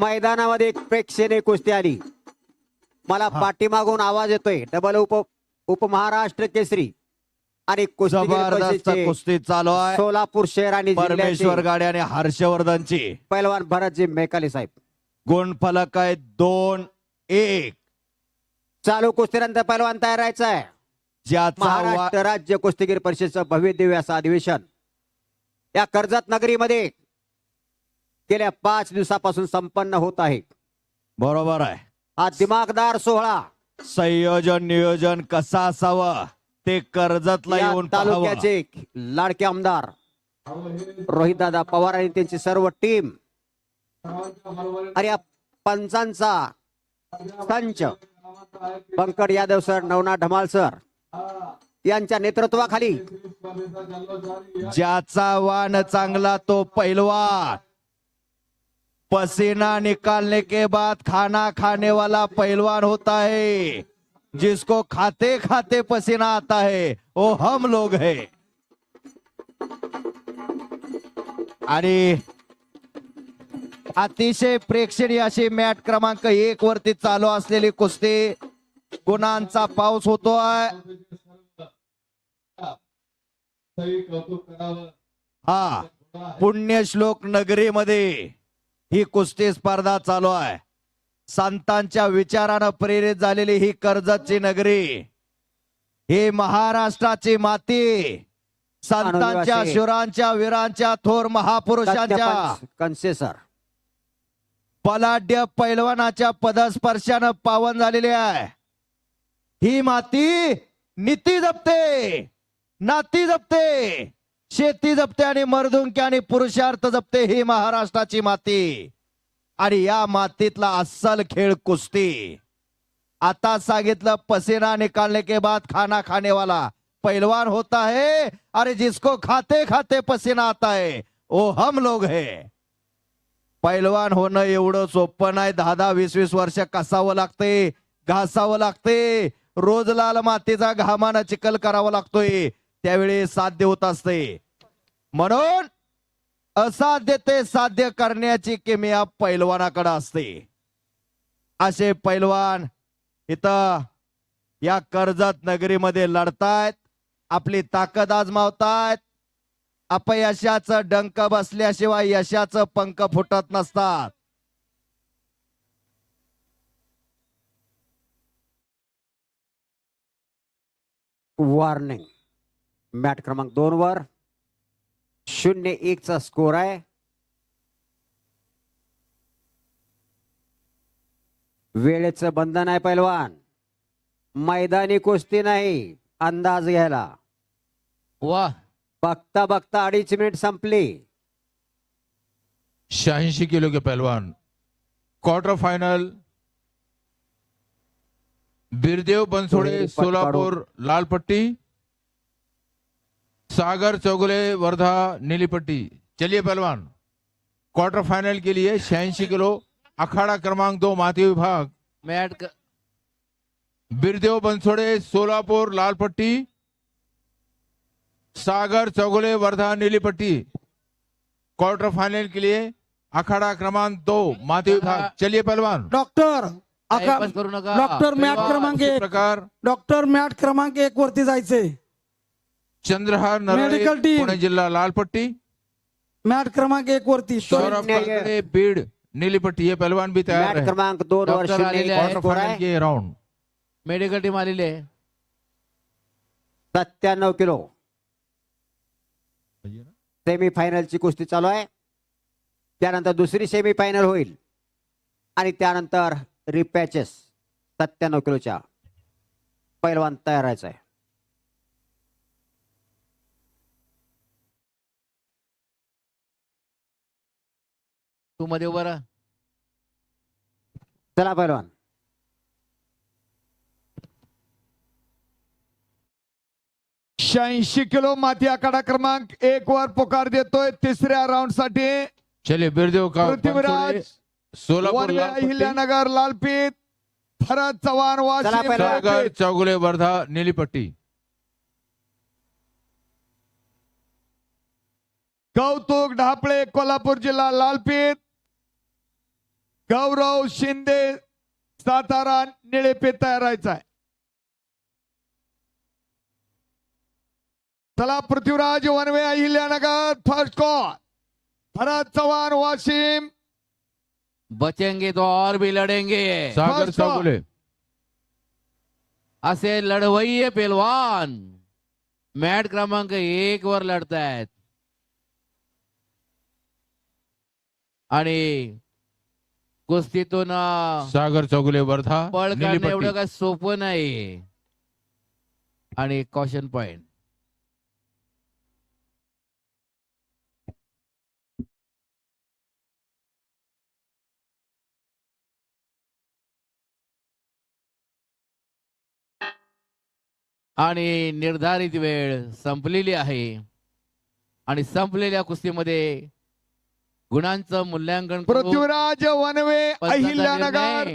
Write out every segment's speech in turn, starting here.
मैदानामध्ये एक प्रेक्षणीय कुस्ती आली. मला पाठीमागून आवाज येतोय. डबल उप उपमहाराष्ट्र केसरी आणि जबरदस्त कुस्ती चालू आहे. सोलापूर शहर आणि परमेश्वर गाडी आणि हर्षवर्धनची. पैलवान भरतजी मेकाले साहेब. गुणफलक आहे दोन एक. चालू कुस्तीनंतर पैलवान तयार राहायचा आहे. महाराष्ट्र राज्य कुस्तीगीर परिषदेचं भव्य दिव्य असं अधिवेशन. या कर्जत नगरीमध्ये गेल्या पाच दिवसापासून संपन्न होत आहे. बरोबर आहे. हा दिमागदार सोहळा. संयोजन नियोजन कसं असावं ते कर्जतला या येऊन पाहावं. तालुक्याचे लाडके आमदार रोहितदादा पवार आणि त्यांची सर्व टीम आणि या पंचांचा संच. पंकड यादव सर नवनाथ ढमाल सर यांच्या नेतृत्वाखाली. ज्याचा वाण चांगला तो पैलवान. पसीना निकालने के बाद खाना खाने वाला पहलवान होता है जिसको खाते खाते पसीना आता है वो हम लोग है। आणि अतिशय प्रेक्षणीय अशी मॅट क्रमांक एक वरती चालू असलेली कुस्ती गुणांचा पाऊस होतोय. हा पुण्यश्लोक नगरीमध्ये. ही कुस्ती स्पर्धा चालू आहे. संतांच्या विचारानं प्रेरित झालेली ही कर्जतची नगरी. ही महाराष्ट्राची माती. संतांच्या. शिवरांच्या वीरांच्या थोर महापुरुषांच्या. तज्ञ कनसे सर. पलाढ्य पैलवानाच्या पदस्पर्शानं पावन झालेली आहे. ही माती नीती जपते. नाती जपते. शेती जपते आणि मर्दुंकी आणि पुरुषार्थ जपते ही महाराष्ट्राची माती. आणि या मातीतला अस्सल खेळ कुस्ती. आता सांगितलं पसीना निकालने के बाद खाना खाने वाला पहलवान होता है अरे जिसको खाते खाते पसीना आता है वो हम लोग है. पैलवान होणं एवढं सोपं नाही दहा दहा वीस वीस वर्ष कसावं लागते घासावं लागते. रोज लाल मातीचा घामानं चिखल करावा लागतोय. त्यावेळी साध्य होत असते. म्हणून असाध्य ते साध्य करण्याची किमया पैलवानाकडे असते. असे पैलवान इथं या कर्जत नगरीमध्ये लढतायत आपली ताकद आजमावतायत. अपयशाचं डंक बसल्याशिवाय यशाचं पंख फुटत नसतात. वॉर्निंग मॅट क्रमांक दोन वर. शून्य एक चा स्कोर आहे. वेळेचं बंधन आहे पैलवान. मैदानी कुस्ती नाही अंदाज घ्यायला. वा. बघता बघता अडीच मिनिट संपली. शहाऐंशी किलो के पहलवान क्वार्टर फाइनल बिरदेव बनसोड़े सोलापुर लाल पट्टी सागर चौगले वर्धा नीलीपट्टी। चलिए पहलवान क्वार्टर फाइनल के लिए छियासी किलो अखाड़ा क्रमांक दो माती विभाग। मैट क- बिरदेव बनसोड़े सोलापुर लाल पट्टी सागर चौगले वर्धा नीली पट्टी क्वार्टर फाइनल के लिए अखाड़ा क्रमांक दो माती विभाग। चलिए पहलवान। डॉक्टर करू डॉक्टर मॅट क्रमांक एक। प्रकार डॉक्टर मॅट क्रमांक एक वरती जायचे। Chandrahar Narale Medical team. पुणे जिल्हा लाल पट्टी मॅट क्रमांक एक वरती. सौरभ शून्य एक. काकडे बीड नीली पट्टी ये पहलवान भी तैयार मॅट है क्रमांक दोन वर डॉक्टर शून्य आलेले आहे. स्कोर राउंड मेडिकल टीम आलेली आहे. सत्त्याण्णव किलो. सेमी फायनलची कुस्ती चालू आहे. त्यानंतर दुसरी सेमी फायनल होईल. आणि त्यानंतर रिपॅचेस सत्त्याण्णव किलोच्या पैलवान तयार राहायचा आहे. तू मध्ये उभा राहा. चला पैलवान शहाऐंशी किलो माती आखाडा क्रमांक एक वर पुकार देतोय तिसऱ्या राऊंडसाठी. चलिए बिरदेव का पृथ्वीराज सोलापुर अहिल्यानगर लालपीत भरत चव्हाण चला वाशिम पहिला. सागर लालपीत. चौगुले वर्धा नीली पट्टी कौतुक ढापळे कोल्हापूर जिल्हा लालपीत. गौरव शिंदे सातारा निळेपे तयार राहायचा आहे चला पृथ्वीराज वनवे अहिल्यानगर फर्स्ट कॉल भरत चव्हाण वाशिम. बचेंगे तो और भी लढेंगे सागर. चौगुले असे लढवय्ये पेलवान. मॅट क्रमांक एक वर लढतायत. आणि कुस्तीतून सागर चौगुले वर्धा पळ काढणं एवढं काय सोपं नाही. आणि कॉशन पॉइंट आणि निर्धारित वेळ संपलेली आहे. आणि संपलेल्या कुस्तीमध्ये गुणांचं मूल्यांकन पृथ्वीराज वनवे अहिल्यानगर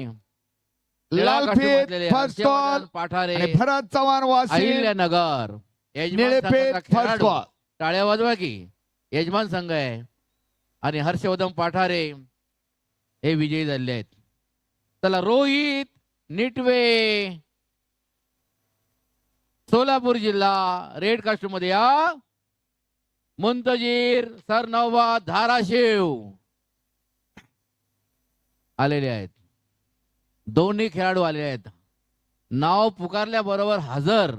लालफेत फर्स्ट हर्षवर्धन पाठारे भरत चव्हाण अहिल्यानगर यजमान संघाचा फर्स्ट कॉल टाळ्या वाजवा की यजमान संघ आहे. आणि हर्षवर्धन पाठारे हे विजयी झाले आहेत. चला रोहित निटवे सोलापूर जिल्हा रेड कास्ट्यूममध्ये या. मुंतजीर सरनौबा धाराशिव. आलेले आहेत. दोन्ही खेळाडू आलेले आहेत. नाव पुकारल्याबरोबर हजर.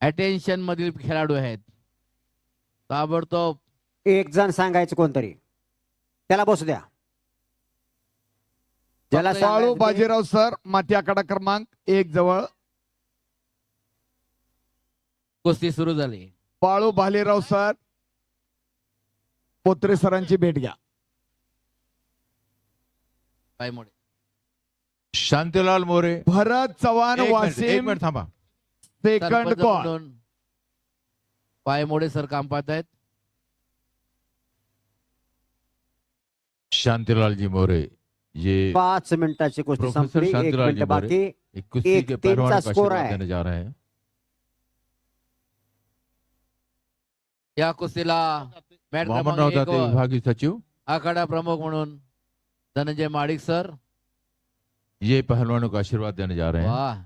अटेन्शन मधील खेळाडू आहेत. ताबडतोब. एक जण सांगायचं कोणतरी. त्याला बसू द्या. ज्याला बाजीराव सर माती आकडा क्रमांक एक जवळ. कुस्ती सुरू झाली. बाळू भालेराव सर पोत्रे सरांची भेट घ्या. पायमोडे शांतीलाल मोरे. भरत चव्हाण एक मिनिट, एक वाशिम मिनिट थांबा. सेकंड सरपंच कॉल. म्हणून पायमोडे सर काम पाहत आहेत शांतिलाल जी मोरे ये पाच मिनिटाची कुस्ती प्रोफेसर संपली एक शांतिलाल मिनिट जी मोरे. बाकी. एक कुश्ती एक के पहलवान का स्कोर आशीर्वाद आहे. देने जा रहे हैं। या कुस्तीला मॅट वामन क्रमांक रावता एक वर विभागीय सचिव आखाडा प्रमुख म्हणून धनंजय माडिक सर ये पहलवानों को आशीर्वाद देने जा रहे हैं वाह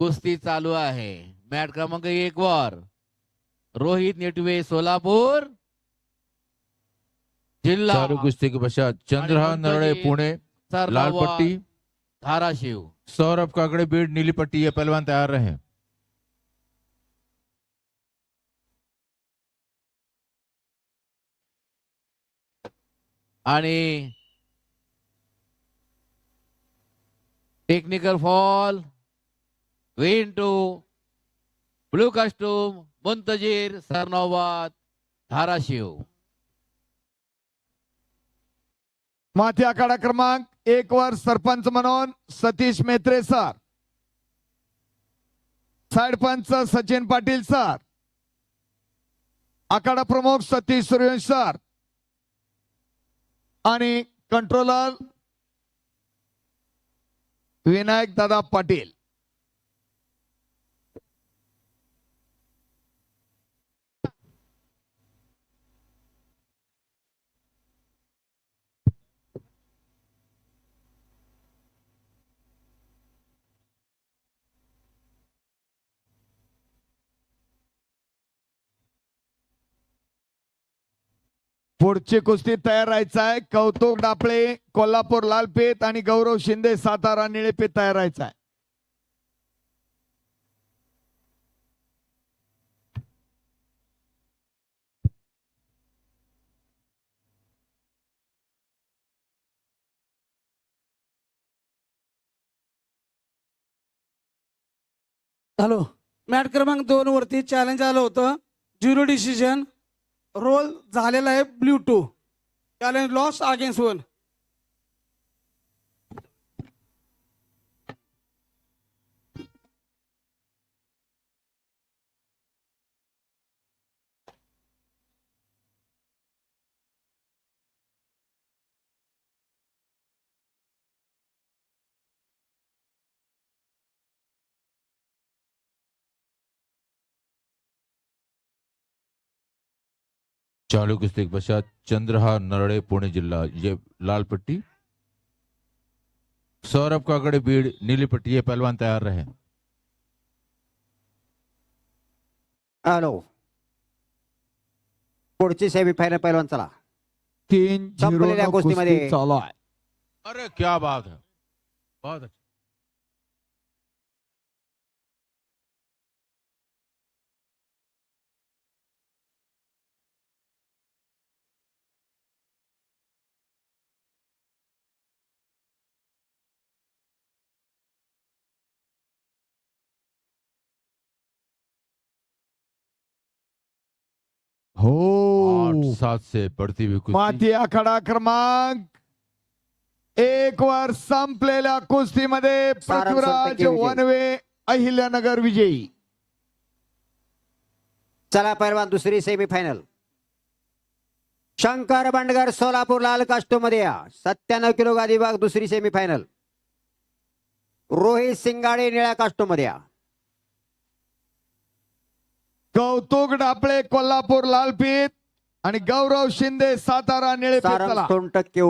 कुस्ती चालू आहे मॅट क्रमांक एक वर रोहित नेटवे सोलापूर जिल्हा चालू कुश्ती के पश्चात चंद्रहान आणि नरड़े पुणे लाल पट्टी। धाराशिव सौरभ काकड़े बीड नीली पट्टी ये पहलवान तैयार रहे। आणि technical fall win to blue costume Muntazir Sarnobat Dharashiv माथी आखाडा क्रमांक एक वर सरपंच म्हणून सतीश मेत्रे सर. सरपंच सचिन पाटील सर. आखाडा प्रमुख सतीश सूर्यवंश सर. आणि कंट्रोलर विनायक दादा पाटील. पुढची कुस्ती तयार राहायचा आहे. कौतुक डापळे कोल्हापूर लालपेत आणि गौरव शिंदे सातारा निळेपेत तयार राहायचा आहे. हॅलो मॅट क्रमांक दोन वरती चॅलेंज आलं होतं. झिरो डिसिजन रोल झालेला आहे blue two. Challenge loss against one चालू कुश्ती के पश्चात चंद्रहा नरड़े पुणे जिला ये लाल पट्टी। सौरभ काकड़े बीड़ नीली पट्टी ये पहलवान तैयार रहे। हॅलो। पुढची सेमीफायनल पहिलवान चला। तीन संपलेल्या कुस्ती चालू आहे. अरे क्या बात है। बहुत अच्छा। हो. आठ सात से कुश्ती माती आखाडा क्रमांक एक वर संपलेल्या कुस्तीमध्ये पृथ्वीराज. वनवे अहिल्यानगर विजयी. चला पहिलवान दुसरी सेमीफायनल शंकर बंडगर सोलापूर लाल कास्टोमध्ये या. सत्त्याण्णव किलो गादी विभाग दुसरी सेमीफायनल रोहित सिंगाडे निळ्या कास्टोमध्ये या. कौतुक डापळे कोल्हापूर लालपीत आणि गौरव शिंदे सातारा निळेपीत सारंग चला. सोनटक्के